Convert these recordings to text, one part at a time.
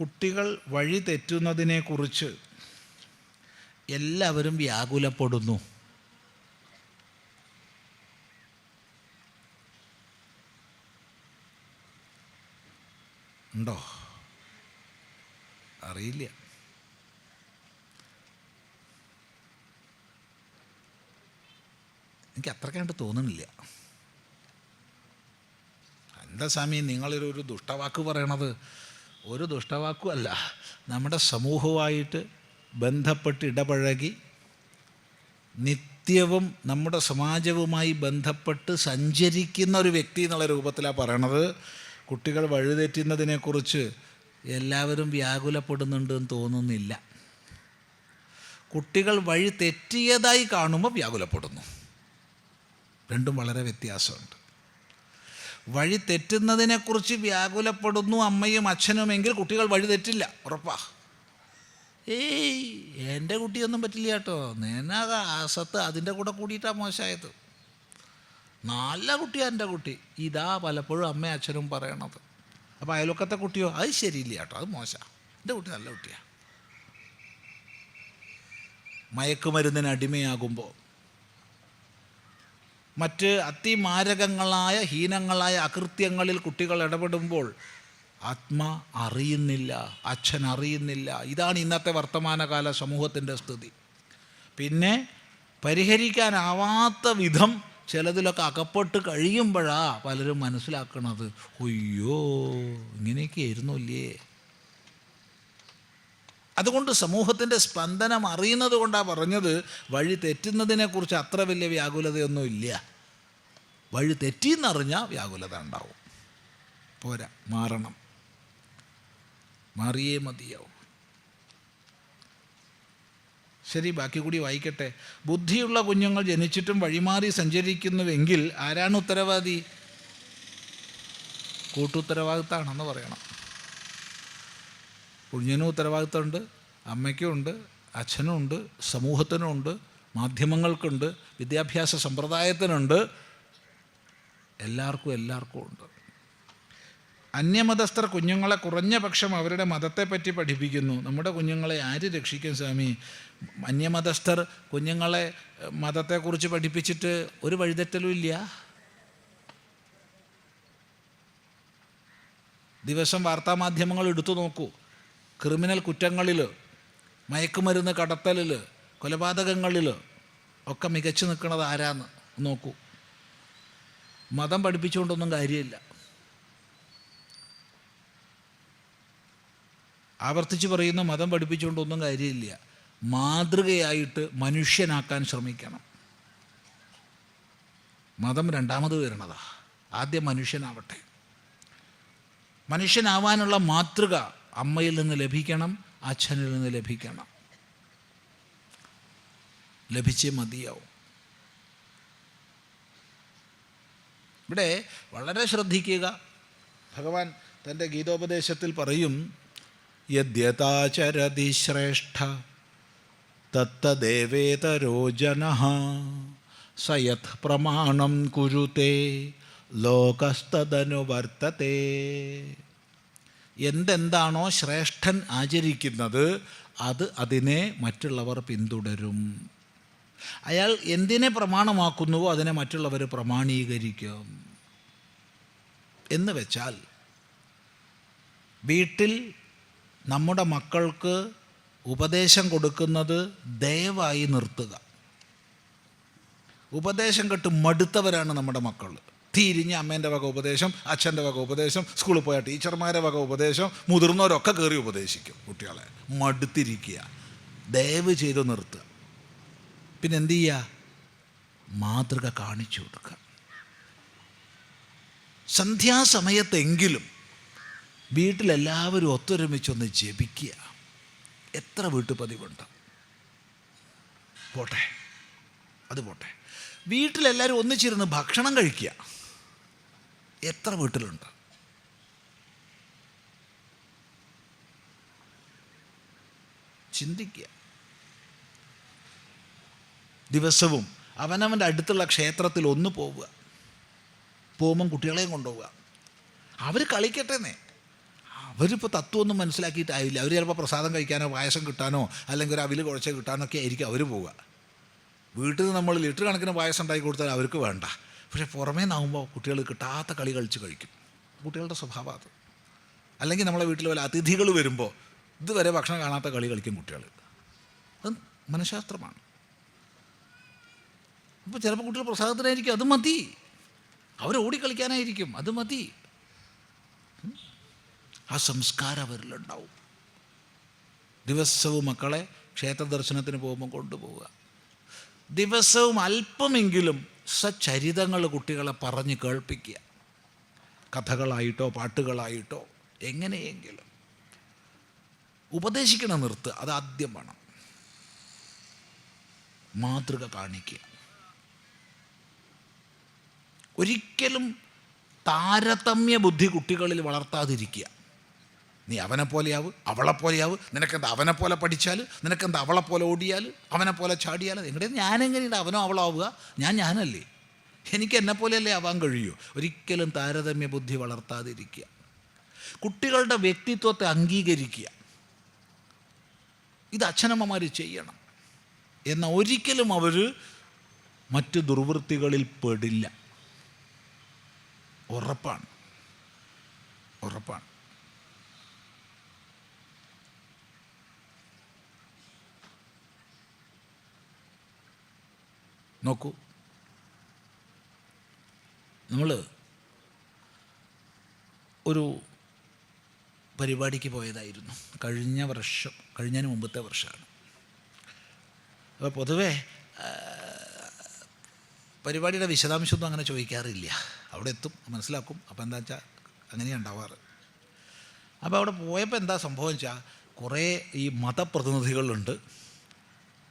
കുട്ടികൾ വഴി തെറ്റുന്നതിനെക്കുറിച്ച് എല്ലാവരും വ്യാകുലപ്പെടുന്നു. ഉണ്ടോ? അറിയില്ല. എനിക്ക് അത്രക്കായിട്ട് തോന്നുന്നില്ല. എന്താ സ്വാമി നിങ്ങളൊരു ഒരു ദുഷ്ടവാക്ക് പറയണത് ഒരു ദുഷ്ടവാക്കും അല്ല നമ്മുടെ സമൂഹവുമായിട്ട് ബന്ധപ്പെട്ട് ഇടപഴകി നിത്യവും നമ്മുടെ സമാജവുമായി ബന്ധപ്പെട്ട് സഞ്ചരിക്കുന്ന ഒരു വ്യക്തി എന്നുള്ള രൂപത്തിലാണ് പറയണത്. കുട്ടികൾ വഴിതെറ്റുന്നതിനെക്കുറിച്ച് എല്ലാവരും വ്യാകുലപ്പെടുന്നുണ്ട് എന്ന് തോന്നുന്നില്ല. കുട്ടികൾ വഴി തെറ്റിയതായി കാണുമ്പോൾ വ്യാകുലപ്പെടുന്നു. രണ്ടും വളരെ വ്യത്യാസമുണ്ട്. വഴി തെറ്റുന്നതിനെക്കുറിച്ച് വ്യാകുലപ്പെടുന്നു അമ്മയും അച്ഛനുമെങ്കിൽ കുട്ടികൾ വഴി തെറ്റില്ല. ഉറപ്പാ. ഏയ് എന്റെ കുട്ടിയൊന്നും പറ്റില്ല കേട്ടോ. നിനക സത്ത് അതിന്റെ കൂടെ കൂടിയിട്ടാണ് മോശമായത്. നല്ല കുട്ടിയാണ് എന്റെ കുട്ടി. ഇതാ പലപ്പോഴും അമ്മയും അച്ഛനും പറയണത്. അപ്പോൾ അയൽവക്കത്തെ കുട്ടിയോ? അത് ശരിയില്ല കേട്ടോ. അത് മോശമാണ് എന്റെ കുട്ടി നല്ല കുട്ടിയാണ് മയക്കുമരുന്നിന് അടിമയാകുമ്പോൾ മറ്റ് അതിമാരകങ്ങളായ ഹീനങ്ങളായ അകൃത്യങ്ങളിൽ കുട്ടികൾ ഇടപെടുമ്പോൾ ആത്മ അറിയുന്നില്ല അച്ഛൻ അറിയുന്നില്ല. ഇതാണ് ഇന്നത്തെ വർത്തമാനകാല സമൂഹത്തിന്റെ സ്ഥിതി. പിന്നെ പരിഹരിക്കാനാവാത്ത വിധം ചിലതിലൊക്കെ അകപ്പെട്ട് കഴിയുമ്പോഴാണ് പലരും മനസ്സിലാക്കണത് അയ്യോ ഇങ്ങനെയൊക്കെ ആയിരുന്നു ഇല്ലേ? അതുകൊണ്ട് സമൂഹത്തിന്റെ സ്പന്ദനം അറിയുന്നത് കൊണ്ടാണ് പറഞ്ഞത് വഴി തെറ്റുന്നതിനെക്കുറിച്ച് അത്ര വലിയ വ്യാകുലതയൊന്നും ഇല്ല. വഴി തെറ്റിയെന്നറിഞ്ഞാൽ വ്യാകുലത ഉണ്ടാവും. പോരാ മാറണം. മാറിയേ മതിയാവും. ശരി ബാക്കി കൂടി വായിക്കട്ടെ. ബുദ്ധിയുള്ള കുഞ്ഞുങ്ങൾ ജനിച്ചിട്ടും വഴിമാറി സഞ്ചരിക്കുന്നുവെങ്കിൽ ആരാണ് ഉത്തരവാദി? കൂട്ടുത്തരവാദിത്തമാണെന്ന് പറയണം. കുഞ്ഞിനും ഉത്തരവാദിത്തമുണ്ട്. അമ്മയ്ക്കും ഉണ്ട് അച്ഛനും ഉണ്ട് സമൂഹത്തിനും ഉണ്ട് മാധ്യമങ്ങൾക്കുണ്ട് വിദ്യാഭ്യാസ സമ്പ്രദായത്തിനുണ്ട്. എല്ലാവർക്കും എല്ലാവർക്കും ഉണ്ട്. അന്യമതസ്ഥർ കുഞ്ഞുങ്ങളെ കുറഞ്ഞ പക്ഷം അവരുടെ മതത്തെപ്പറ്റി പഠിപ്പിക്കുന്നു. നമ്മുടെ കുഞ്ഞുങ്ങളെ ആര് രക്ഷിക്കും സ്വാമി? അന്യമതസ്ഥർ കുഞ്ഞുങ്ങളെ മതത്തെക്കുറിച്ച് പഠിപ്പിച്ചിട്ട് ഒരു വഴിതെറ്റലും ഇല്ല? ദിവസം വാർത്താമാധ്യമങ്ങൾ എടുത്തു നോക്കൂ. ക്രിമിനൽ കുറ്റങ്ങളിൽ മയക്കുമരുന്ന് കടത്തലിൽ കൊലപാതകങ്ങളിൽ ഒക്കെ മികച്ചു നിൽക്കുന്നത് ആരാന്ന് നോക്കൂ. മതം പഠിപ്പിച്ചുകൊണ്ടൊന്നും കാര്യമില്ല. ആവർത്തിച്ച് പറയുന്ന മതം പഠിപ്പിച്ചുകൊണ്ടൊന്നും കാര്യമില്ല. മാതൃകയായിട്ട് മനുഷ്യനാക്കാൻ ശ്രമിക്കണം. മതം രണ്ടാമത് വരണതാ ആദ്യം മനുഷ്യനാവട്ടെ. മനുഷ്യനാവാനുള്ള മാതൃക അമ്മയിൽ നിന്ന് ലഭിക്കണം അച്ഛനിൽ നിന്ന് ലഭിക്കണം. ലഭിച്ചേ മതിയാവും. ഇവിടെ വളരെ ശ്രദ്ധിക്കുക. ഭഗവാൻ തന്റെ ഗീതോപദേശത്തിൽ പറയും യദ്യതാചരതി ശ്രേഷ്ഠ തത്തദേവേതരോ ജന സയത് പ്രമാണം കുരുത്തെ ലോകസ്തദനു വർത്തത്തെ എന്തെന്താണോ ശ്രേഷ്ഠൻ ആചരിക്കുന്നത് അത് അതിനെ മറ്റുള്ളവർ പിന്തുടരും. അയാൾ എന്തിനെ പ്രമാണമാക്കുന്നുവോ അതിനെ മറ്റുള്ളവർ പ്രമാണീകരിക്കും. എന്ന് വെച്ചാൽ വീട്ടിൽ നമ്മുടെ മക്കൾക്ക് ഉപദേശം കൊടുക്കുന്നത് ദയവായി നിർത്തുക. ഉപദേശം കെട്ട് മടുത്തവരാണ് നമ്മുടെ മക്കൾ തിരിഞ്ഞ് അമ്മേന്റെ വക ഉപദേശം അച്ഛന്റെ വക ഉപദേശം സ്കൂളിൽ പോയ ടീച്ചർമാരെ വക ഉപദേശം മുതിർന്നവരൊക്കെ കയറി ഉപദേശിക്കും കുട്ടികളെ. മടുത്തിരിക്കുക. ദയവ് ചെയ്ത് നിർത്തുക. പിന്നെ എന്തു ചെയ്യുക? മാതൃക കാണിച്ചു കൊടുക്കുക. സന്ധ്യാസമയത്തെങ്കിലും വീട്ടിലെല്ലാവരും ഒത്തൊരുമിച്ചൊന്ന് ജപിക്കുക. എത്ര വീട്ടുപതിവുണ്ട്? പോട്ടെ. അത് പോട്ടെ. വീട്ടിലെല്ലാവരും ഒന്നിച്ചിരുന്ന് ഭക്ഷണം കഴിക്കുക. എത്ര വീട്ടിലുണ്ട്? ചിന്തിക്കുക. ദിവസവും അവനവന്റെ അടുത്തുള്ള ക്ഷേത്രത്തിൽ ഒന്ന് പോവുക. പോകുമ്പം കുട്ടികളെയും കൊണ്ടുപോവുക. അവർ കളിക്കട്ടെന്നേ. അവരിപ്പോൾ തത്വമൊന്നും മനസ്സിലാക്കിയിട്ടായില്ല. അവർ ചിലപ്പോൾ പ്രസാദം കഴിക്കാനോ പായസം കിട്ടാനോ അല്ലെങ്കിൽ ഒരു അവിൽ കിട്ടാനോ ഒക്കെ ആയിരിക്കും അവർ പോവുക. വീട്ടിൽ നിന്ന് നമ്മൾ ലിറ്റർ കണക്കിന് പായസം ഉണ്ടാക്കി കൊടുത്താൽ അവർക്ക് വേണ്ട. പക്ഷേ പുറമേ കുട്ടികൾ കിട്ടാത്ത കളി കളിച്ച് കഴിക്കും. കുട്ടികളുടെ സ്വഭാവം അത്. അല്ലെങ്കിൽ നമ്മളെ വീട്ടിൽ വല്ല അതിഥികൾ വരുമ്പോൾ ഇതുവരെ ഭക്ഷണം കാണാത്ത കളി കളിക്കും കുട്ടികൾ. അത് മനഃശാസ്ത്രമാണ്. അപ്പോൾ ചിലപ്പോൾ കുട്ടികൾ പ്രസാദത്തിനായിരിക്കും അത് മതി. അവർ ഓടിക്കളിക്കാനായിരിക്കും അത് മതി. ആ സംസ്കാരം അവരിലുണ്ടാവും. ദിവസവും മക്കളെ ക്ഷേത്ര ദർശനത്തിന് പോകുമ്പോൾ കൊണ്ടുപോവുക. ദിവസവും അല്പമെങ്കിലും സച്ചരിതങ്ങൾ കുട്ടികളെ പറഞ്ഞ് കേൾപ്പിക്കുക. കഥകളായിട്ടോ പാട്ടുകളായിട്ടോ എങ്ങനെയെങ്കിലും. ഉപദേശിക്കണം നിർത്തുക അത് ആദ്യം വേണം. മാതൃക കാണിക്കുക. ഒരിക്കലും താരതമ്യ ബുദ്ധി കുട്ടികളിൽ വളർത്താതിരിക്കുക. നീ അവനെ പോലെയാവ് അവളെ പോലെയാവ് നിനക്കെന്താ അവനെ പോലെ പഠിച്ചാൽ നിനക്കെന്താ അവളെ പോലെ ഓടിയാൽ അവനെ പോലെ ചാടിയാൽ എങ്ങനെ ഞാനെങ്ങനെയുണ്ട് അവനോ അവളോ ആവുക ഞാൻ ഞാനല്ലേ? എനിക്ക് എന്നെ പോലെയല്ലേ ആവാൻ കഴിയൂ? ഒരിക്കലും താരതമ്യ ബുദ്ധി വളർത്താതിരിക്കുക. കുട്ടികളുടെ വ്യക്തിത്വത്തെ അംഗീകരിക്കുക. ഇത് അച്ഛനമ്മമാർ ചെയ്യണം. എന്നാൽ ഒരിക്കലും അവർ മറ്റ് ദുർവൃത്തികളിൽ പെടില്ല. ഉറപ്പാണ്. ഉറപ്പാണ്. നോക്കൂ. നമ്മൾ ഒരു പരിപാടിക്ക് പോയതായിരുന്നു. കഴിഞ്ഞ വർഷം കഴിഞ്ഞതിന് മുമ്പത്തെ വർഷമാണ്. അപ്പോൾ പൊതുവേ പരിപാടിയുടെ വിശദാംശമൊന്നും അങ്ങനെ ചോദിക്കാറില്ല. അവിടെ എത്തും മനസ്സിലാക്കും. അപ്പോൾ എന്താ വെച്ചാൽ അങ്ങനെയാണ് ഉണ്ടാവാറ്. അപ്പോൾ അവിടെ പോയപ്പോൾ എന്താ സംഭവം വെച്ചാൽ കുറേ ഈ മതപ്രതിനിധികളുണ്ട്.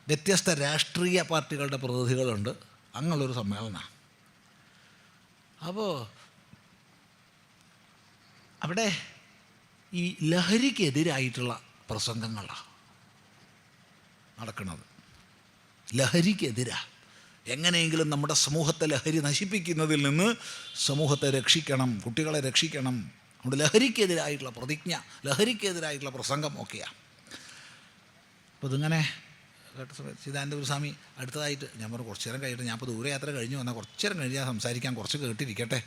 വ്യത്യസ്ത രാഷ്ട്രീയ പാർട്ടികളുടെ പ്രതിനിധികളുണ്ട്. അങ്ങനെയുള്ളൊരു സമ്മേളനമാണ്. അപ്പോൾ അവിടെ ഈ ലഹരിക്കെതിരായിട്ടുള്ള പ്രസംഗങ്ങളാണ് നടക്കുന്നത്. ലഹരിക്കെതിരാണ് എങ്ങനെയെങ്കിലും നമ്മുടെ സമൂഹത്തെ ലഹരി നശിപ്പിക്കുന്നതിൽ നിന്ന് സമൂഹത്തെ രക്ഷിക്കണം കുട്ടികളെ രക്ഷിക്കണം. അതുകൊണ്ട് ലഹരിക്കെതിരായിട്ടുള്ള പ്രതിജ്ഞ ലഹരിക്കെതിരായിട്ടുള്ള പ്രസംഗം ഒക്കെയാണ് അപ്പോൾ ഇതിങ്ങനെ കേട്ട സമയത്ത് ചിദാനന്ദപുര സ്വാമി അടുത്തതായിട്ട് ഞാൻ പറഞ്ഞു കുറച്ച് നേരം കഴിയട്ടെ ഞാൻ ഇപ്പോൾ ദൂരയാത്ര കഴിഞ്ഞു വന്നാൽ കുറച്ച് നേരം കഴിഞ്ഞ് ഞാൻ സംസാരിക്കാൻ കുറച്ച് കേട്ടിരിക്കട്ടെ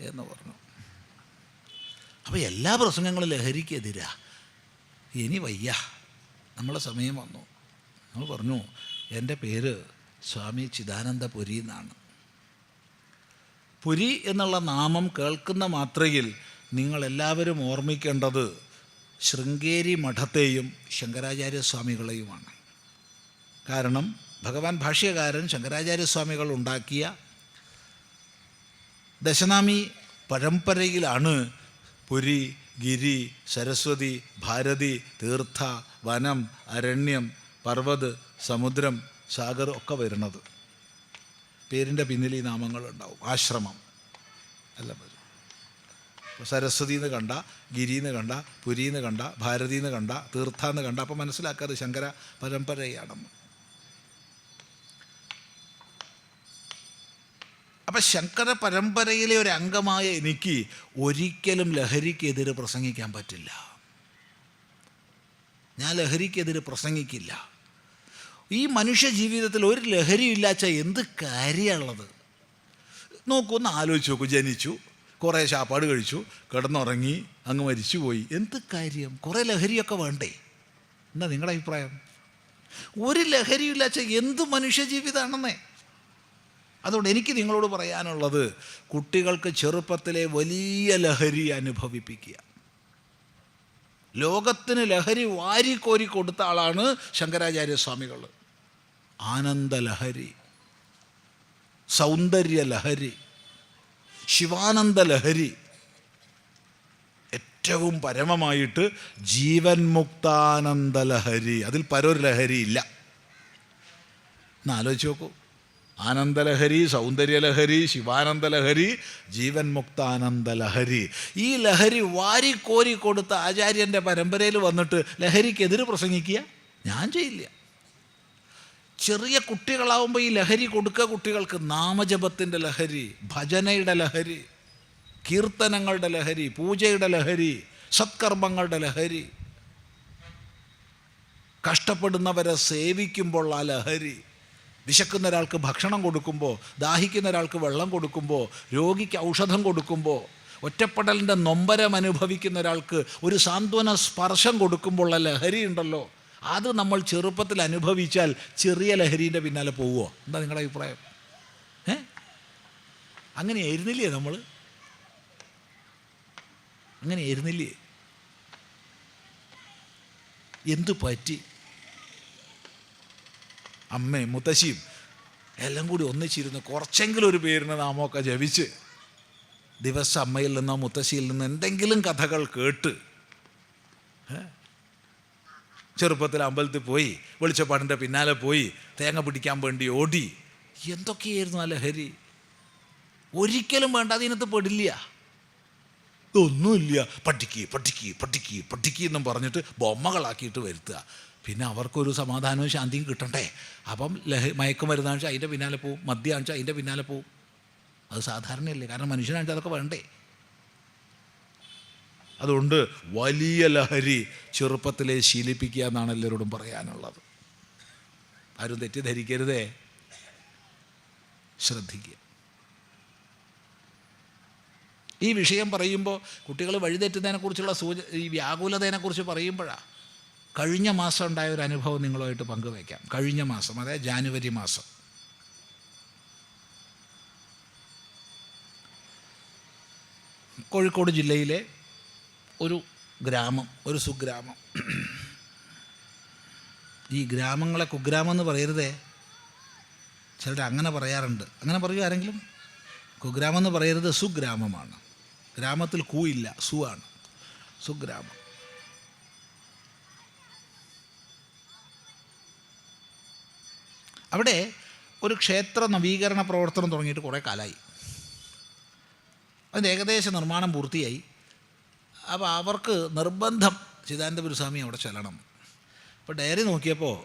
എന്ന് പറഞ്ഞു. അപ്പോൾ എല്ലാ പ്രസംഗങ്ങളും ലഹരിക്കെതിരാ. ഇനി വയ്യ. നമ്മളെ സമയം വന്നു. നമ്മൾ പറഞ്ഞു എന്റെ പേര് സ്വാമി ചിദാനന്ദ പുരി എന്നാണ്. പുരി എന്നുള്ള നാമം കേൾക്കുന്ന മാത്രയിൽ നിങ്ങളെല്ലാവരും ഓർമ്മിക്കേണ്ടത് ശൃംഗേരി മഠത്തെയും ശങ്കരാചാര്യ ശങ്കരാചാര്യസ്വാമികളെയുമാണ് കാരണം ഭഗവാൻ ഭാഷ്യകാരൻ ശങ്കരാചാര്യസ്വാമികൾ ഉണ്ടാക്കിയ ദശനാമി പരമ്പരയിലാണ് പുരി ഗിരി സരസ്വതി ഭാരതി തീർത്ഥ വനം അരണ്യം പർവത് സമുദ്രം സാഗർ ഒക്കെ വരുന്നത്. പേരിന്റെ പിന്നിൽ ഈ നാമങ്ങൾ ഉണ്ടാവും ആശ്രമം. അല്ല വരും. ഇപ്പോൾ സരസ്വതി എന്ന് കണ്ട ഗിരിന്ന് കണ്ട പുരിന്ന് കണ്ട ഭാരതി എന്ന് കണ്ട തീർത്ഥ എന്ന് കണ്ട അപ്പോൾ മനസ്സിലാക്കാതെ ശങ്കര പരമ്പരയാണെന്ന് അപ്പം ശങ്കര പരമ്പരയിലെ ഒരു അംഗമായ എനിക്ക് ഒരിക്കലും ലഹരിക്കെതിരെ പ്രസംഗിക്കാൻ പറ്റില്ല. ഞാൻ ലഹരിക്കെതിരെ പ്രസംഗിക്കില്ല. ഈ മനുഷ്യ ജീവിതത്തിൽ ഒരു ലഹരിയും ഇല്ലാച്ച എന്ത് കാര്യമുള്ളത് നോക്കൂ ഒന്ന് ആലോചിച്ച് നോക്കൂ. ജനിച്ചു കുറേ ചാപ്പാട് കഴിച്ചു കിടന്നുറങ്ങി അങ്ങ് മരിച്ചുപോയി. എന്ത് കാര്യം? കുറേ ലഹരിയൊക്കെ വേണ്ടേ? എന്താ നിങ്ങളുടെ അഭിപ്രായം? ഒരു ലഹരിയില്ലാച്ച എന്ത് മനുഷ്യ ജീവിതമാണെന്നേ അതുകൊണ്ട് എനിക്ക് നിങ്ങളോട് പറയാനുള്ളത് കുട്ടികൾക്ക് ചെറുപ്പത്തിലെ വലിയ ലഹരി അനുഭവിപ്പിക്കുക. ലോകത്തിന് ലഹരി വാരിക്കോരി കൊടുത്ത ആളാണ് ശങ്കരാചാര്യ സ്വാമികൾ. ആനന്ദ ലഹരി സൗന്ദര്യ ലഹരി ശിവാനന്ദ ലഹരി ഏറ്റവും പരമമായിട്ട് ജീവൻ മുക്താനന്ദ ലഹരി. അതിൽ പരൊരു ലഹരി ഇല്ല എന്നാലോചിച്ച് നോക്കൂ. ആനന്ദലഹരി സൗന്ദര്യലഹരി ശിവാനന്ദലഹരി ജീവൻ മുക്താനന്ദലഹരി ഈ ലഹരി വാരിക്കോരി കൊടുത്ത ആചാര്യന്റെ പരമ്പരയിൽ വന്നിട്ട് ലഹരിക്കെതിര് പ്രസംഗിക്കുക? ഞാൻ ചെയ്യില്ല. ചെറിയ കുട്ടികളാവുമ്പോൾ ഈ ലഹരി കൊടുക്കുക കുട്ടികൾക്ക് നാമജപത്തിന്റെ ലഹരി ഭജനയുടെ ലഹരി കീർത്തനങ്ങളുടെ ലഹരി പൂജയുടെ ലഹരി സത്കർമ്മങ്ങളുടെ ലഹരി. കഷ്ടപ്പെടുന്നവരെ സേവിക്കുമ്പോൾ ആ ലഹരി. വിശക്കുന്ന ഒരാൾക്ക് ഭക്ഷണം കൊടുക്കുമ്പോൾ ദാഹിക്കുന്ന ഒരാൾക്ക് വെള്ളം കൊടുക്കുമ്പോൾ രോഗിക്ക് ഔഷധം കൊടുക്കുമ്പോൾ ഒറ്റപ്പെടലിന്റെ നൊമ്പരം അനുഭവിക്കുന്ന ഒരാൾക്ക് ഒരു സാന്ത്വന സ്പർശം കൊടുക്കുമ്പോൾ ആ ലഹരി ഉണ്ടല്ലോ. അത് നമ്മൾ ചെറുപ്പത്തിൽ അനുഭവിച്ചാൽ ചെറിയ ലഹരീന്റെ പിന്നാലെ പോവുമോ എന്താ നിങ്ങളുടെ അഭിപ്രായം? ഏ? അങ്ങനെ ആയിരുന്നില്ലേ നമ്മൾ? അങ്ങനെ ആയിരുന്നില്ലേ? എന്തു പറ്റി? അമ്മയും മുത്തശ്ശിയും എല്ലാം കൂടി ഒന്നിച്ചിരുന്ന് കുറച്ചെങ്കിലും ഒരു പേരിന് നാമൊക്കെ ജപിച്ച് ദിവസം അമ്മയിൽ നിന്നോ മുത്തശ്ശിയിൽ നിന്നോ എന്തെങ്കിലും കഥകൾ കേട്ട്? ചെറുപ്പത്തിൽ അമ്പലത്തിൽ പോയി വെളിച്ചപ്പാടിന്റെ പിന്നാലെ പോയി തേങ്ങ പിടിക്കാൻ വേണ്ടി ഓടി എന്തൊക്കെയായിരുന്നു ലഹരി? ഒരിക്കലും വേണ്ട അതിനകത്ത് പെടില്ല. ഇതൊന്നുമില്ല. പട്ടിക്ക് പട്ടിക്ക് പട്ടിക്ക് പട്ടിക്ക് എന്നും പറഞ്ഞിട്ട് ബൊമ്മകളാക്കിയിട്ട് വരുത്തുക. പിന്നെ അവർക്കൊരു സമാധാനവും ശാന്തിയും കിട്ടണ്ടേ? അപ്പം ലഹ മയക്കുമരുന്നാണെന്ന് വെച്ചാൽ അതിന്റെ പിന്നാലെ പോവും. മദ്യമാണെന്ന് വെച്ചാൽ അതിന്റെ പിന്നാലെ പോവും. അത് സാധാരണയല്ലേ. കാരണം മനുഷ്യനാണെന്ന് അതൊക്കെ വേണ്ടേ? അതുകൊണ്ട് വലിയ ലഹരി ചെറുപ്പത്തിലെ ശീലിപ്പിക്കുക എന്നാണ് എല്ലാവരോടും പറയാനുള്ളത്. ആരും തെറ്റിദ്ധരിക്കരുതേ. ശ്രദ്ധിക്കുക. ഈ വിഷയം പറയുമ്പോൾ കുട്ടികൾ വഴിതെറ്റുന്നതിനെക്കുറിച്ചുള്ള സൂച ഈ വ്യാകുലതയെക്കുറിച്ച് പറയുമ്പോഴാണ് കഴിഞ്ഞ മാസം ഉണ്ടായ ഒരു അനുഭവം നിങ്ങളുമായിട്ട് പങ്കുവയ്ക്കാം. കഴിഞ്ഞ മാസം അതായത് ജാനുവരി മാസം. കോഴിക്കോട് ജില്ലയിലെ ഒരു ഗ്രാമം ഒരു സുഗ്രാമം. ഈ ഗ്രാമങ്ങളെ കുഗ്രാമം എന്ന് പറയരുതേ. ചിലർ അങ്ങനെ പറയാറുണ്ട്. അങ്ങനെ പറയൂ ആരെങ്കിലും? കുഗ്രാമം എന്ന് പറയരുത് സുഗ്രാമമാണ്. ഗ്രാമത്തിൽ കൂ ഇല്ല സു ആണ്. സുഗ്രാമം. അവിടെ ഒരു ക്ഷേത്ര നവീകരണ പ്രവർത്തനം തുടങ്ങിയിട്ട് കുറേ കാലമായി അതിന്റെ ഏകദേശ നിർമ്മാണം പൂർത്തിയായി. അപ്പോൾ അവർക്ക് നിർബന്ധം ചിദാനന്ദപുര സ്വാമി അവിടെ ചെല്ലണം. അപ്പോൾ ഡയറി നോക്കിയപ്പോൾ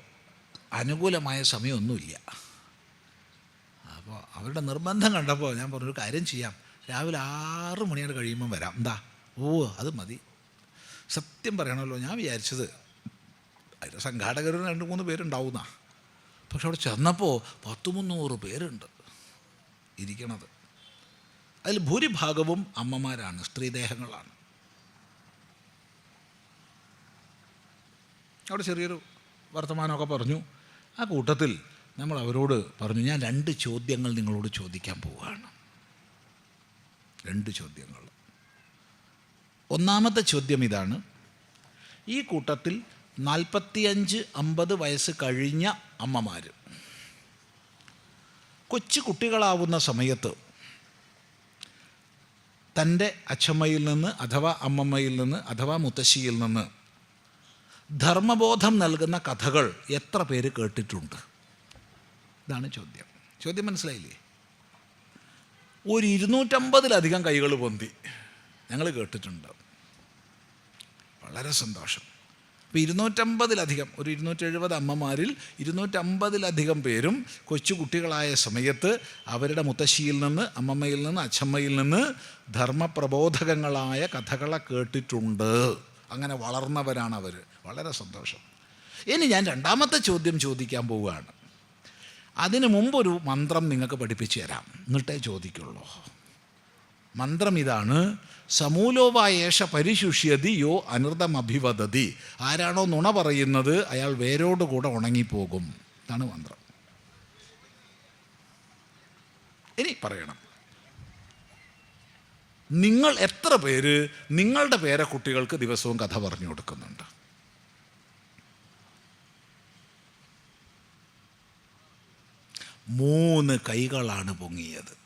അനുകൂലമായ സമയമൊന്നുമില്ല. അപ്പോൾ അവരുടെ നിർബന്ധം കണ്ടപ്പോൾ ഞാൻ പറഞ്ഞൊരു കാര്യം ചെയ്യാം. രാവിലെ ആറ് മണിയോട് കഴിയുമ്പം വരാം. എന്താ ഓ അത് മതി. സത്യം പറയണമല്ലോ ഞാൻ വിചാരിച്ചത് അതിന്റെ സംഘാടകർ രണ്ട് മൂന്ന് പേരുണ്ടാവുന്ന പക്ഷെ അവിടെ ചെന്നപ്പോൾ പത്ത് മുന്നൂറ് പേരുണ്ട് ഇരിക്കണത്. അതിൽ ഭൂരിഭാഗവും അമ്മമാരാണ് സ്ത്രീദേഹങ്ങളാണ്. അവിടെ ചെറിയൊരു വർത്തമാനമൊക്കെ പറഞ്ഞു. ആ കൂട്ടത്തിൽ നമ്മൾ അവരോട് പറഞ്ഞു ഞാൻ രണ്ട് ചോദ്യങ്ങൾ നിങ്ങളോട് ചോദിക്കാൻ പോവുകയാണ്. രണ്ട് ചോദ്യങ്ങൾ. ഒന്നാമത്തെ ചോദ്യം ഇതാണ്. ഈ കൂട്ടത്തിൽ നാൽപ്പത്തിയഞ്ച് അമ്പത് വയസ്സ് കഴിഞ്ഞ അമ്മമാർ കൊച്ചു കുട്ടികളാവുന്ന സമയത്ത് തന്റെ അച്ഛമ്മയിൽ നിന്ന് അഥവാ അമ്മമ്മയിൽ നിന്ന് അഥവാ മുത്തശ്ശിയിൽ നിന്ന് ധർമ്മബോധം നൽകുന്ന കഥകൾ എത്ര പേര് കേട്ടിട്ടുണ്ട്? ഇതാണ് ചോദ്യം. ചോദ്യം മനസ്സിലായില്ലേ? ഒരു ഇരുന്നൂറ്റമ്പതിലധികം കൈകൾ പൊന്തി ഞങ്ങൾ കേട്ടിട്ടുണ്ട്. വളരെ സന്തോഷം. അപ്പോൾ ഇരുന്നൂറ്റമ്പതിലധികം ഒരു ഇരുന്നൂറ്റെഴുപത് അമ്മമാരിൽ ഇരുന്നൂറ്റമ്പതിലധികം പേരും കൊച്ചു കുട്ടികളായ സമയത്ത് അവരുടെ മുത്തശ്ശിയിൽ നിന്ന് അമ്മമ്മയിൽ നിന്ന് അച്ഛമ്മയിൽ നിന്ന് ധർമ്മപ്രബോധകങ്ങളായ കഥകളെ കേട്ടിട്ടുണ്ട്. അങ്ങനെ വളർന്നവരാണ് അവർ വളരെ സന്തോഷം. ഇനി ഞാൻ രണ്ടാമത്തെ ചോദ്യം ചോദിക്കാൻ പോവുകയാണ്. അതിനു മുമ്പൊരു മന്ത്രം നിങ്ങൾക്ക് പഠിപ്പിച്ചു തരാം. എന്നിട്ടേ ചോദിക്കുള്ളൂ. മന്ത്രം ഇതാണ് സമൂലോവായേഷ പരിശുഷ്യതി യോ അനൃതമഭിവദതി. ആരാണോ നുണ പറയുന്നത് അയാൾ വേരോടുകൂടെ ഉണങ്ങിപ്പോകും. ഇതാണ് മന്ത്രം. ഇനി പറയണം. നിങ്ങൾ എത്ര പേര് നിങ്ങളുടെ പേരെ കുട്ടികൾക്ക് ദിവസവും കഥ പറഞ്ഞു കൊടുക്കുന്നുണ്ട്? മൂന്ന് കൈകളാണ് പൊങ്ങിയത്.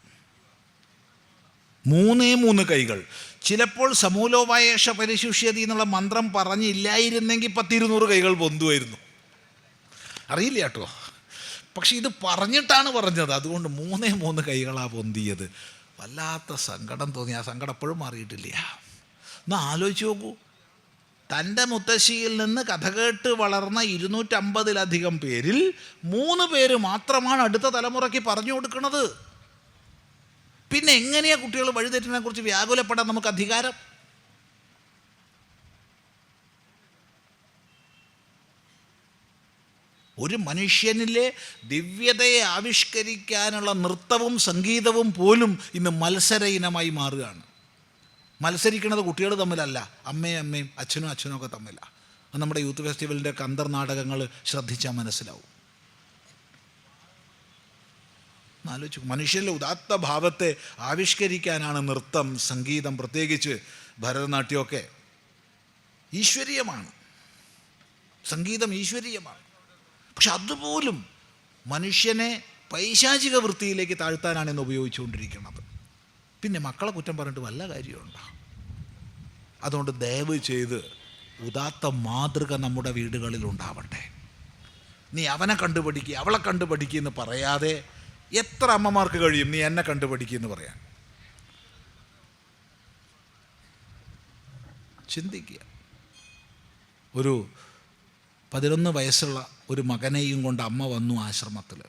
മൂന്നേ മൂന്ന് കൈകൾ. ചിലപ്പോൾ സമൂലോപായേഷ പരിശുഷ്യതി എന്നുള്ള മന്ത്രം പറഞ്ഞില്ലായിരുന്നെങ്കിൽ പത്തിരുന്നൂറ് കൈകൾ പൊന്തുമായിരുന്നു. അറിയില്ല കേട്ടോ. പക്ഷെ ഇത് പറഞ്ഞിട്ടാണ് പറഞ്ഞത്. അതുകൊണ്ട് മൂന്നേ മൂന്ന് കൈകളാണ് പൊന്തിയത്. വല്ലാത്ത സങ്കടം തോന്നി. ആ സങ്കടം എപ്പോഴും മാറിയിട്ടില്ല. ഒന്ന് ആലോചിച്ച് നോക്കൂ. തന്റെ മുത്തശ്ശിയിൽ നിന്ന് കഥ കേട്ട് വളർന്ന ഇരുന്നൂറ്റമ്പതിലധികം പേരിൽ മൂന്ന് പേര് മാത്രമാണ് അടുത്ത തലമുറയ്ക്ക് പറഞ്ഞു കൊടുക്കുന്നത്. പിന്നെ എങ്ങനെയാണ് കുട്ടികൾ വഴിതെറ്റിനെ കുറിച്ച് വ്യാകുലപ്പെടാൻ നമുക്ക് അധികാരം? ഒരു മനുഷ്യനിലെ ദിവ്യതയെ ആവിഷ്കരിക്കാനുള്ള നൃത്തവും സംഗീതവും പോലും ഇന്ന് മത്സര ഇനമായി മാറുകയാണ്. മത്സരിക്കുന്നത് കുട്ടികൾ തമ്മിലല്ല അമ്മയും അമ്മയും അച്ഛനും അച്ഛനും ഒക്കെ തമ്മിലാണ് നമ്മുടെ യൂത്ത് ഫെസ്റ്റിവലിന്റെ അന്തർനാടകങ്ങൾ ശ്രദ്ധിച്ചാൽ മനസ്സിലാവും. ആലോചിച്ചു മനുഷ്യന്റെ ഉദാത്ത ഭാവത്തെ ആവിഷ്കരിക്കാനാണ് നൃത്തം സംഗീതം പ്രത്യേകിച്ച് ഭരതനാട്യമൊക്കെ. ഈശ്വരീയമാണ്. സംഗീതം ഈശ്വരീയമാണ്. പക്ഷെ അതുപോലും മനുഷ്യനെ പൈശാചിക വൃത്തിയിലേക്ക് താഴ്ത്താനാണ് ഇന്ന് ഉപയോഗിച്ചുകൊണ്ടിരിക്കുന്നത്. പിന്നെ മക്കളെ കുറ്റം പറഞ്ഞിട്ട് വല്ല കാര്യമുണ്ടോ? അതുകൊണ്ട് ദയവ് ചെയ്ത് ഉദാത്ത മാതൃക നമ്മുടെ വീടുകളിൽ ഉണ്ടാവട്ടെ നീ അവനെ കണ്ടുപഠിക്കുക അവളെ കണ്ടുപഠിക്കുക എന്ന് പറയാതെ എത്ര അമ്മമാർക്ക് കഴിയും? നീ എന്നെ കണ്ടുപഠിക്കുക എന്ന് പറയാൻ. ചിന്തിക്കുക. ഒരു പതിനൊന്ന് വയസ്സുള്ള ഒരു മകനെയും കൊണ്ട് അമ്മ വന്നു ആശ്രമത്തിൽ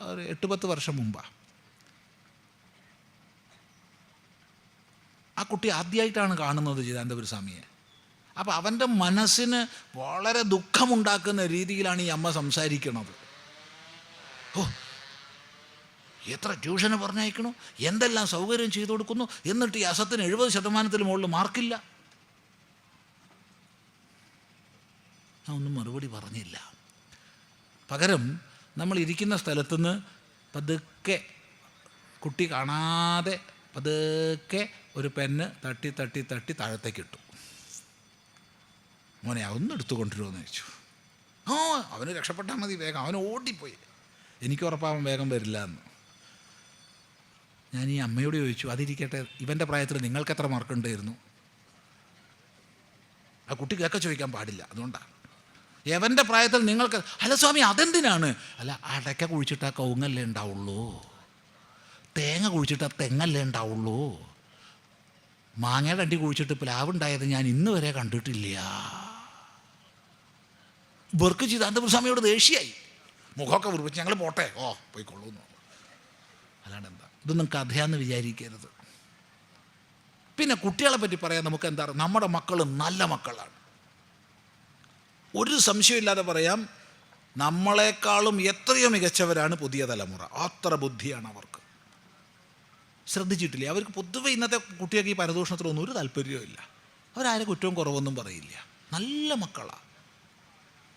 ഒരു എട്ട് പത്ത് വർഷം മുമ്പാണ് ആ കുട്ടി ആദ്യമായിട്ടാണ് കാണുന്നത് ചിദാനന്ദപുര സ്വാമിയെ. അപ്പോൾ അവന്റെ മനസ്സിന് വളരെ ദുഃഖമുണ്ടാക്കുന്ന രീതിയിലാണ് ഈ അമ്മ സംസാരിക്കുന്നത് ഓ എത്ര ട്യൂഷന് പറഞ്ഞയക്കണു? എന്തെല്ലാം സൗകര്യം ചെയ്തു കൊടുക്കുന്നു? എന്നിട്ട് ഈ അസത്തിന് എഴുപത് ശതമാനത്തിൽ മുകളിൽ മാർക്കില്ല. ഞാൻ ഒന്നും മറുപടി പറഞ്ഞില്ല. പകരം നമ്മൾ ഇരിക്കുന്ന സ്ഥലത്തുനിന്ന് പതുക്കെ കുട്ടി കാണാതെ പതുക്കെ ഒരു പെന്ന് തട്ടി തട്ടി തട്ടി താഴത്തേക്ക് ഇട്ടു. മോനെ അതൊന്നും എടുത്തു കൊണ്ടുവരുമെന്ന് ചോദിച്ചു. ആ അവന് രക്ഷപ്പെട്ടാൽ മതി വേഗം. അവൻ ഓടിപ്പോയി. എനിക്ക് ഉറപ്പാവൻ വേഗം വരില്ല എന്ന് ഞാൻ ഈ അമ്മയോട് ചോദിച്ചു അതിരിക്കട്ടെ ഇവന്റെ പ്രായത്തിൽ നിങ്ങൾക്ക് എത്ര മാർക്ക് ഉണ്ടായിരുന്നു ആ കുട്ടിക്കൊക്കെ ചോദിക്കാൻ പാടില്ല അതുകൊണ്ടാണ്. എവന്റെ പ്രായത്തിൽ നിങ്ങൾക്ക് അല്ല സ്വാമി അതെന്തിനാണ്? അല്ല അടയ്ക്ക കുഴിച്ചിട്ട് ആ കൗങ്ങല്ലേ ഉണ്ടാവുള്ളൂ. തേങ്ങ കുഴിച്ചിട്ടാ തെങ്ങല്ലേ ഉണ്ടാവുള്ളൂ. മാങ്ങയുടെ അണ്ടി കുഴിച്ചിട്ട് പ്ലാവുണ്ടായത് ഞാൻ ഇന്ന് വരെ കണ്ടിട്ടില്ല. വെർക്ക് ചെയ്താന്തപുര സ്വാമിയോട് ദേഷ്യായി മുഖമൊക്കെ വിറിപ്പിച്ച് ഞങ്ങൾ പോട്ടെ. ഓ പോയിക്കൊള്ളൂ. അല്ലാണ്ട് എന്താ? ഇതൊന്നും കഥയാന്ന് വിചാരിക്കരുത്. പിന്നെ കുട്ടികളെ പറ്റി പറയാൻ നമുക്ക് എന്താ നമ്മുടെ മക്കൾ നല്ല മക്കളാണ്. ഒരു സംശയമില്ലാതെ പറയാം നമ്മളെക്കാളും എത്രയോ മികച്ചവരാണ് പുതിയ തലമുറ. അത്ര ബുദ്ധിയാണ് അവർക്ക്. ശ്രദ്ധിച്ചിട്ടില്ലേ? അവർക്ക് പൊതുവെ ഇന്നത്തെ കുട്ടികൾക്ക് ഈ പരദൂഷണത്തിലൊന്നും ഒരു താല്പര്യവുമില്ല അവരാരെ കുറ്റവും കുറവൊന്നും പറയില്ല. നല്ല മക്കളാണ്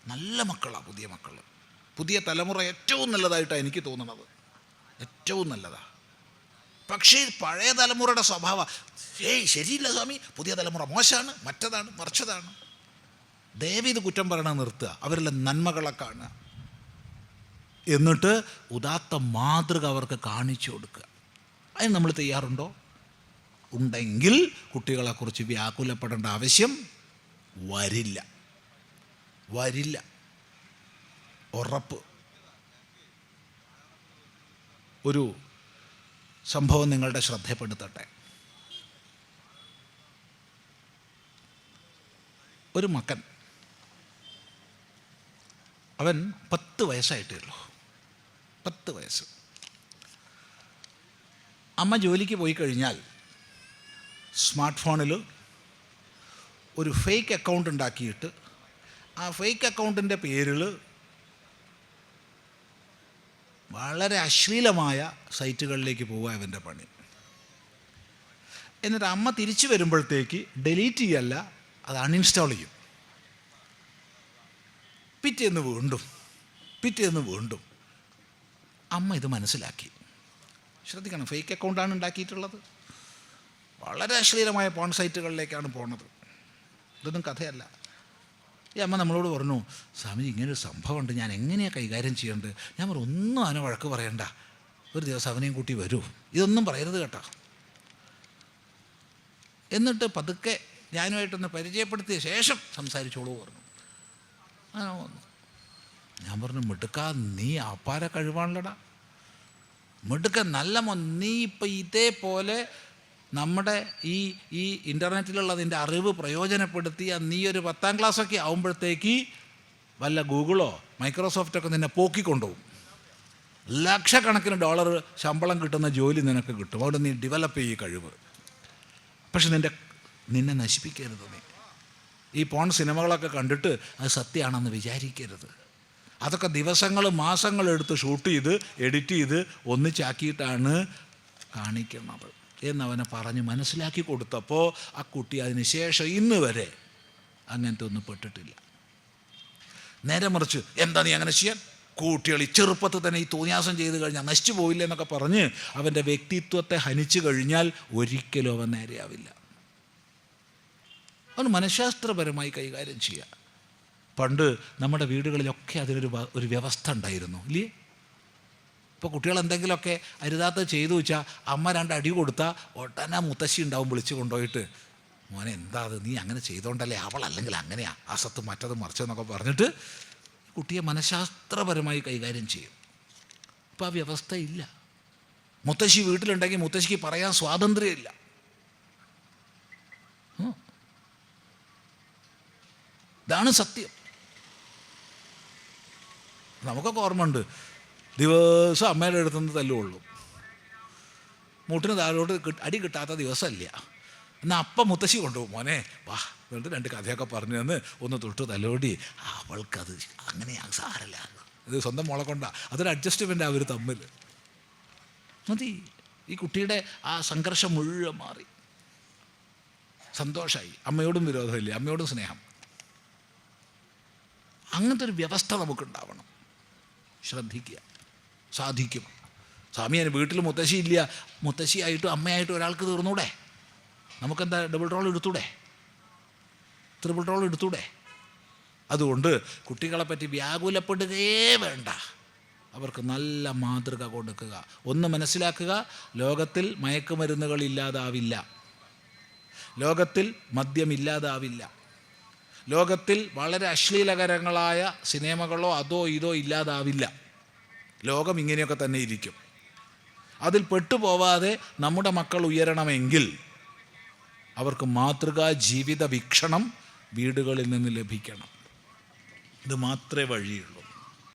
നല്ല മക്കളാണ് പുതിയ മക്കൾ പുതിയ തലമുറ ഏറ്റവും നല്ലതായിട്ടാണ് എനിക്ക് തോന്നുന്നത് ഏറ്റവും നല്ലതാണ് പക്ഷേ പഴയ തലമുറയുടെ സ്വഭാവം ഏയ് ശരിയില്ല സ്വാമി. പുതിയ തലമുറ മോശമാണ്. മറ്റതാണ് മറിച്ചതാണ്. ദയവീത് കുറ്റം പറയണ നിർത്തുക. അവരിലെ നന്മകളെ കാണുക. എന്നിട്ട് ഉദാത്ത മാതൃക അവർക്ക് കാണിച്ചു കൊടുക്കുക. അതിന് നമ്മൾ തയ്യാറുണ്ടോ? ഉണ്ടെങ്കിൽ കുട്ടികളെക്കുറിച്ച് വ്യാകുലപ്പെടേണ്ട ആവശ്യം വരില്ല. വരില്ല. ഉറപ്പ്. ഒരു സംഭവം നിങ്ങളുടെ ശ്രദ്ധപ്പെടുത്തട്ടെ ഒരു മകൻ. അവൻ പത്ത് വയസ്സായിട്ടേ ഉള്ളൂ പത്ത് വയസ്സ്. അമ്മ ജോലിക്ക് പോയി കഴിഞ്ഞാൽ സ്മാർട്ട് ഫോണിൽ ഒരു ഫേക്ക് അക്കൗണ്ട് ഉണ്ടാക്കിയിട്ട് ആ ഫേക്ക് അക്കൗണ്ടിന്റെ പേരിൽ വളരെ അശ്ലീലമായ സൈറ്റുകളിലേക്ക് പോവുക ഇവന്റെ പണി. എന്നിട്ട് അമ്മ തിരിച്ചു വരുമ്പോഴത്തേക്ക് ഡെലീറ്റ് ചെയ്യല്ല അത് അൺഇൻസ്റ്റാൾ ചെയ്യും. പിറ്റേന്ന് വീണ്ടും പിറ്റേന്ന് വീണ്ടും അമ്മ ഇത് മനസ്സിലാക്കി. ശ്രദ്ധിക്കണം ഫേക്ക് അക്കൗണ്ടാണ് ഉണ്ടാക്കിയിട്ടുള്ളത്. വളരെ അശ്ലീലമായ പോൺ സൈറ്റുകളിലേക്കാണ് പോണത്. ഇതൊന്നും കഥയല്ല. ഈ അമ്മ നമ്മളോട് പറഞ്ഞു സ്വാമി ഇങ്ങനൊരു സംഭവമുണ്ട്. ഞാൻ എങ്ങനെയാണ് കൈകാര്യം ചെയ്യേണ്ടത്? ഞാൻ പറഞ്ഞു ഒന്നും അവനെ വഴക്ക് പറയണ്ട. ഒരു ദിവസം അവനെയും കൂട്ടി വരൂ. ഇതൊന്നും പറയരുത് കേട്ടോ. എന്നിട്ട് പതുക്കെ ഞാനുമായിട്ടൊന്ന് പരിചയപ്പെടുത്തിയ ശേഷം സംസാരിച്ചോളൂ പറഞ്ഞു. അങ്ങനെ വന്നു. ഞാൻ പറഞ്ഞു മിടുക്ക നീ അപ്പാര കഴിവാണല്ലടാ. മിടുക്ക നല്ല മോ നീ ഇപ്പം ഇതേപോലെ നമ്മുടെ ഈ ഈ ഇന്റർനെറ്റിലുള്ള നിന്റെ അറിവ് പ്രയോജനപ്പെടുത്തിയ നീ ഒരു പത്താം ക്ലാസ്സൊക്കെ ആകുമ്പോഴത്തേക്ക് വല്ല ഗൂഗിളോ മൈക്രോസോഫ്റ്റൊക്കെ നിന്നെ പോക്കിക്കൊണ്ടുപോകും. ലക്ഷക്കണക്കിന് ഡോളർ ശമ്പളം കിട്ടുന്ന ജോലി നിനക്ക് കിട്ടും. അവിടെ നീ ഡെവലപ്പ് ചെയ്യും കഴിവ്. പക്ഷെ നിന്റെ നിന്നെ നശിപ്പിക്കരുത് നീ. ഈ പോൺ സിനിമകളൊക്കെ കണ്ടിട്ട് അത് സത്യമാണെന്ന് വിചാരിക്കരുത്. അതൊക്കെ ദിവസങ്ങൾ മാസങ്ങൾ എടുത്ത് ഷൂട്ട് ചെയ്ത് എഡിറ്റ് ചെയ്ത് ഒന്നിച്ചാക്കിയിട്ടാണ് കാണിക്കുന്നത്. എന്നവനെ പറഞ്ഞ് മനസ്സിലാക്കി കൊടുത്തപ്പോൾ ആ കുട്ടി അതിന് ശേഷം ഇന്ന് വരെ അങ്ങനത്തെ ഒന്നും പെട്ടിട്ടില്ല. നേരെ മറിച്ച് എന്താ നീ അങ്ങനെ ചെയ്യാൻ? കൂട്ടികളി ചെറുപ്പത്തിൽ തന്നെ ഈ തോന്നിയാസം ചെയ്ത് കഴിഞ്ഞാൽ നശിച്ചു പോയില്ല എന്നൊക്കെ പറഞ്ഞ് അവന്റെ വ്യക്തിത്വത്തെ ഹനിച്ചു കഴിഞ്ഞാൽ ഒരിക്കലും അവൻ നേരെയാവില്ല. അവൻ മനഃശാസ്ത്രപരമായി കൈകാര്യം ചെയ്യുക പണ്ട് നമ്മുടെ വീടുകളിലൊക്കെ അതിനൊരു ഒരു വ്യവസ്ഥ ഉണ്ടായിരുന്നു ഇല്ലേ? ഇപ്പോൾ കുട്ടികൾ എന്തെങ്കിലുമൊക്കെ അരുതാത്ത ചെയ്തു വെച്ചാൽ അമ്മ രണ്ട് അടി കൊടുത്താൽ ഒട്ടന മുത്തശ്ശി ഉണ്ടാവും വിളിച്ചു കൊണ്ടുപോയിട്ട്. മോനെ എന്താ അത്? നീ അങ്ങനെ ചെയ്തോണ്ടല്ലേ? അവൾ അല്ലെങ്കിൽ അങ്ങനെയാ. അസത്ത് മറ്റത് മറിച്ചതെന്നൊക്കെ പറഞ്ഞിട്ട് കുട്ടിയെ മനഃശാസ്ത്രപരമായി കൈകാര്യം ചെയ്യും. ഇപ്പം ആ വ്യവസ്ഥ ഇല്ല. മുത്തശ്ശി വീട്ടിലുണ്ടെങ്കിൽ മുത്തശ്ശിക്ക് പറയാൻ സ്വാതന്ത്ര്യമില്ല. ഇതാണ് സത്യം. നമുക്കൊക്കെ ഓർമ്മയുണ്ട്. ദിവസം അമ്മയുടെ അടുത്തുനിന്ന് തല്ലുകൊള്ളും. മുട്ടിന് താഴോട്ട് അടി കിട്ടാത്ത ദിവസമല്ല എന്നാൽ അപ്പം മുത്തശ്ശി കൊണ്ടുപോകും. മോനെ വാ എന്നിട്ട് രണ്ട് കഥയൊക്കെ പറഞ്ഞു തന്ന് ഒന്ന് തൊട്ട് തലോടി. അവൾക്കത് അങ്ങനെയാ സാരല്ല. ഇത് സ്വന്തം മോളെ കൊണ്ടാ. അതൊരു അഡ്ജസ്റ്റ്മെന്റ് അവർ തമ്മിൽ മതി. ഈ കുട്ടിയുടെ ആ സംഘർഷം മുഴുവൻ മാറി. സന്തോഷമായി അമ്മയോടും വിരോധമില്ല. അമ്മയോടും സ്നേഹം. അങ്ങനത്തെ ഒരു വ്യവസ്ഥ നമുക്കുണ്ടാവണം. ശ്രദ്ധിക്കുക. സാധിക്കും. സ്വാമിയെ വീട്ടിൽ മുത്തശ്ശി ഇല്ല. മുത്തശ്ശിയായിട്ടും അമ്മയായിട്ടും ഒരാൾക്ക് തീർന്നൂടെ? നമുക്കെന്താ ഡബിൾ ട്രോൾ എടുത്തൂടെ? ട്രിപ്പിൾ ട്രോൾ എടുത്തൂടെ? അതുകൊണ്ട് കുട്ടികളെ പറ്റി വ്യാകുലപ്പെടുകയേ വേണ്ട. അവർക്ക് നല്ല മാതൃക കൊടുക്കുക. ഒന്ന് മനസ്സിലാക്കുക ലോകത്തിൽ മയക്കുമരുന്നുകൾ ഇല്ലാതാവില്ല. ലോകത്തിൽ മദ്യം മദ്യമില്ലാതാവില്ല ലോകത്തിൽ വളരെ അശ്ലീലകരങ്ങളായ സിനിമകളോ അതോ ഇതോ ഇല്ലാതാവില്ല. ലോകം ഇങ്ങനെയൊക്കെ തന്നെ ഇരിക്കും. അതിൽ പെട്ടുപോവാതെ നമ്മുടെ മക്കൾ ഉയരണമെങ്കിൽ അവർക്ക് മാതൃകാ ജീവിത വീക്ഷണം വീടുകളിൽ നിന്ന് ലഭിക്കണം. ഇത് മാത്രമേ വഴിയുള്ളൂ.